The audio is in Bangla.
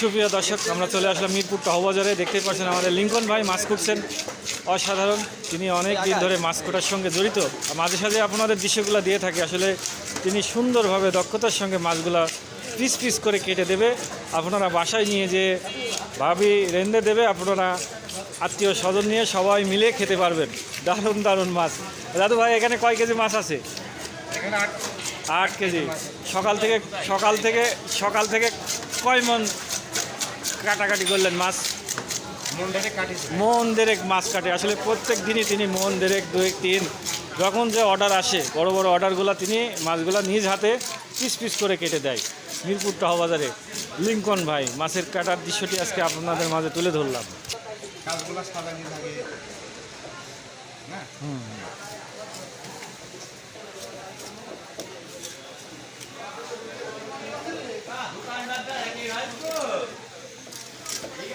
সুপ্রিয় দর্শক আমরা চলে আসলাম মিরপুর টহবাজারে দেখতে পাচ্ছেন আমাদের লিঙ্কন ভাই মাছ কুটছেন অসাধারণ তিনি অনেক দিন ধরে মাছ কোটার সঙ্গে জড়িত। আর মাঝে সাঝে আপনাদের দৃশ্যগুলো দিয়ে থাকে আসলে তিনি সুন্দরভাবে দক্ষতার সঙ্গে মাছগুলা পিস পিস করে কেটে দেবে। আপনারা বাসায় নিয়ে যে ভাবি রেন্দে দেবে আপনারা আত্মীয় স্বজন নিয়ে সবাই মিলে খেতে পারবেন। দারুণ দারুণ মাছ। দাদু ভাই এখানে কয় কেজি মাছ আছে? আট কেজি। সকাল থেকে সকাল থেকে সকাল থেকে কয় মন কাটাকাটি করলেন মাছ মন দেরেক মাছ কাটে। আসলে প্রত্যেক দিনই তিনি মন দেরেক দুই তিন যখন যে অর্ডার আসে বড় বড় অর্ডারগুলো তিনি মাছগুলো নিজ হাতে পিস পিস করে কেটে দেয়। মিরপুর টাহবাজারে। লিঙ্কন ভাই মাছের কাটার দৃশ্যটি আজকে আপনাদের মাঝে তুলে ধরলাম। কাজগুলো